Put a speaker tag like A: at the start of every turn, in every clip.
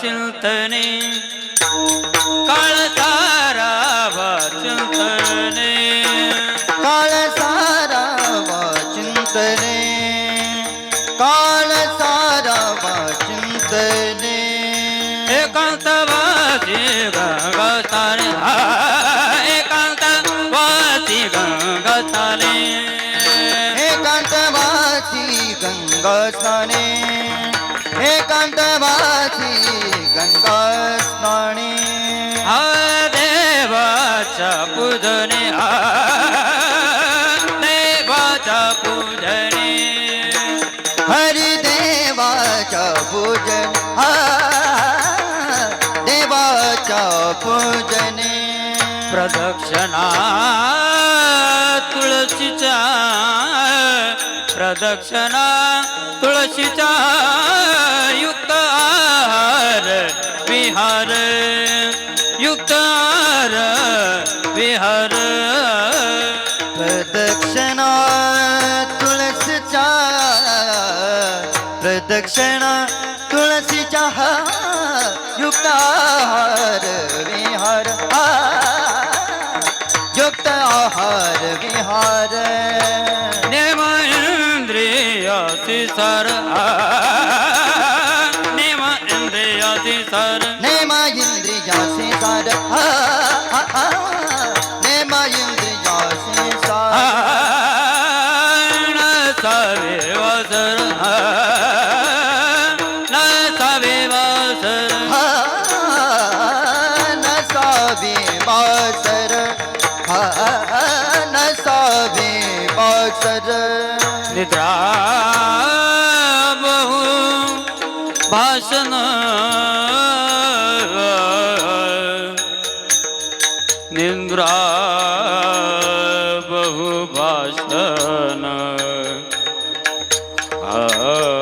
A: चिंतने काळ तारा चिंतने एकांतवासी गंगतारे एकांतवासी गंगतारे
B: एकांतवासी गंगास्थाने. एकांतवासी गंगास्थाने.
A: हा देवाच्या पूजने. हा पूजने प्रदक्षिणा तुळशीचा प्रदक्षिणा तुळशीचा युक्त आहार विहार युक्त विहार.
B: प्रदक्षिणा तुळशीचा प्रदक्षिणा तुळशीच्या हा युक्ताहार विहार हा युक्त आहार विहार
A: नेम इंद्रियासी सर नेम इंद्रियासी सर
B: बासर
A: निद्रा बहु भाषण। निद्रा बहु भाषण। भाजन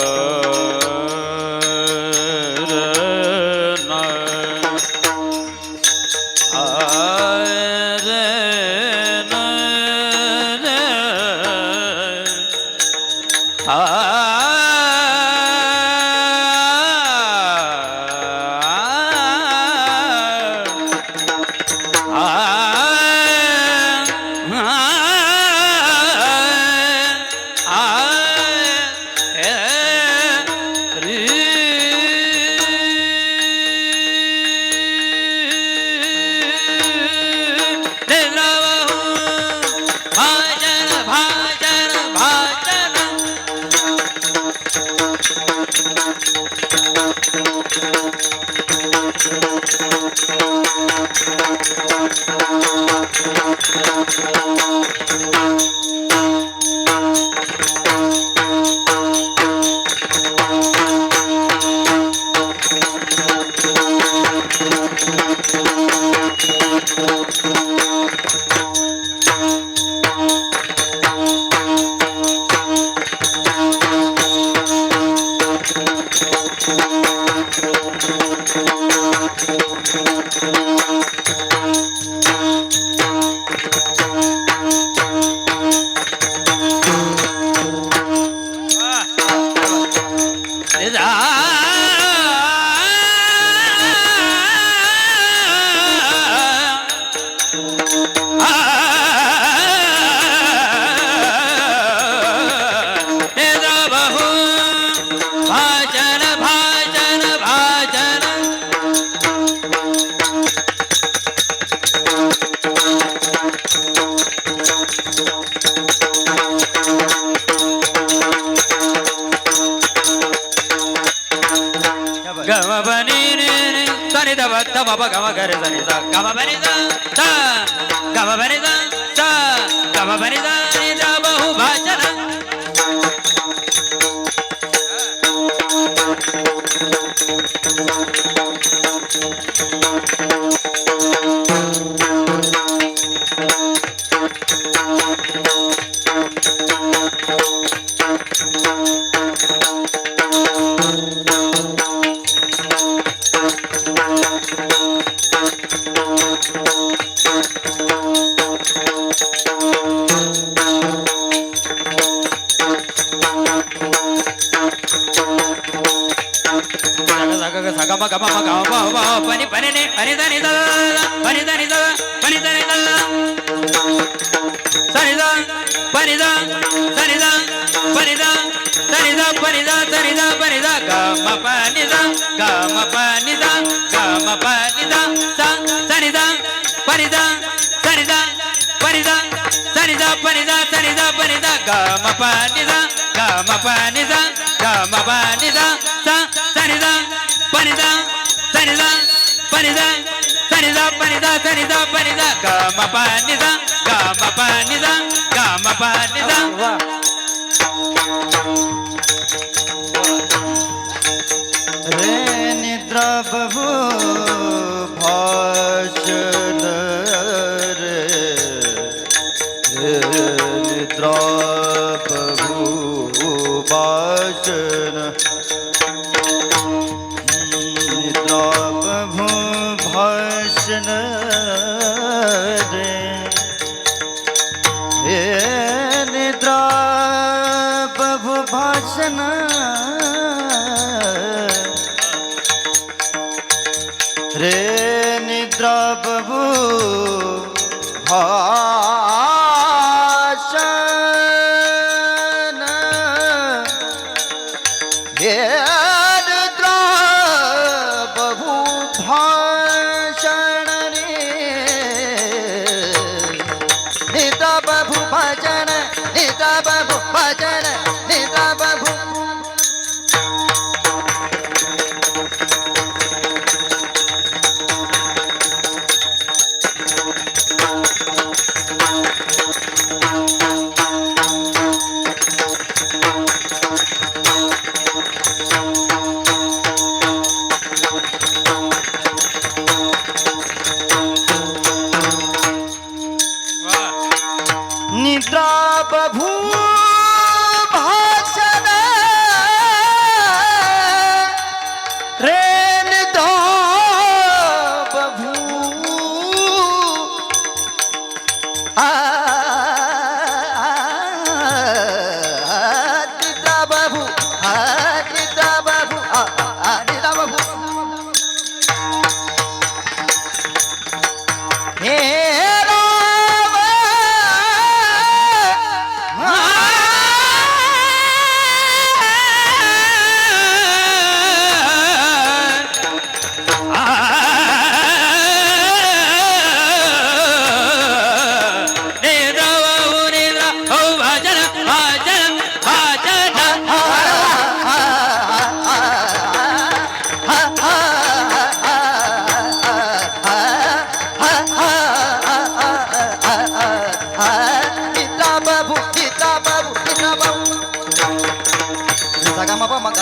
A: கப கப கரு சரிதா கப பரிதா கப பரிதா கப பரிதா పని పని పని దని పని దని పని దని సరిదా పరిదా సరిదా పరిదా సరిదా పరిదా సరిదా పరిదా గమ పనిదా గమ పనిదా గమ పనిదా స సరిదా పరిదా సరిదా పరిదా సరిదా పరిదా సరిదా పరిదా గమ పనిదా గమ పనిదా గమ పనిదా స సరిదా
B: panida, panida, panida, panida, panida, panida, panida, gama panida, gama panida, gama panida. Drop a রে নিদ্রবু ভাষণ হে নিদ্রবু ভাষণ রে নিদ্রবু ভজন নিদ্রবু ভজন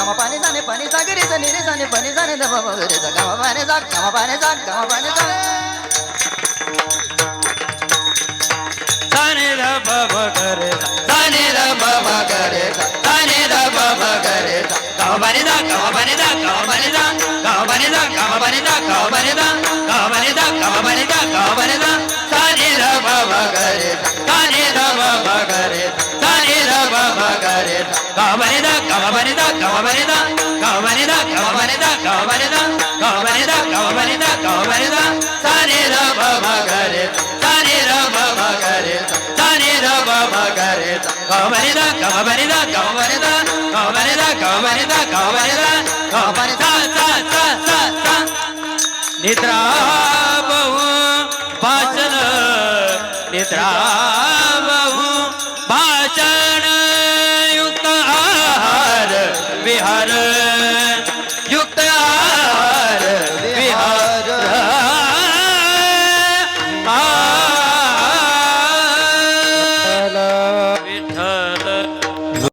B: Sa gama pa ma gama pa ni sa ni pa ni sa giri sa ni ni sa ni pa ni sa ni da ba ba giri sa gama pa ni sa gama pa ni sa gama pa ni sa.
A: Sani da ba ba gare da, sani da ba ba gare da, sani da ba ba gare da. Gama bani da, gama bani da, gama కవమరిద కవమరిద కవమరిద కవమరిద కవమరిద కవమరిద కవమరిద కవమరిద కవమరిద సరే రమ గరే సరే రమ గరే సరే రమ గరే కవమరిద కవమరిద కవమరిద కవమరిద కవమరిద కవమరిద కవమరిద సా సా సా సా నిద్రా బహు పాచన నిద్రా हर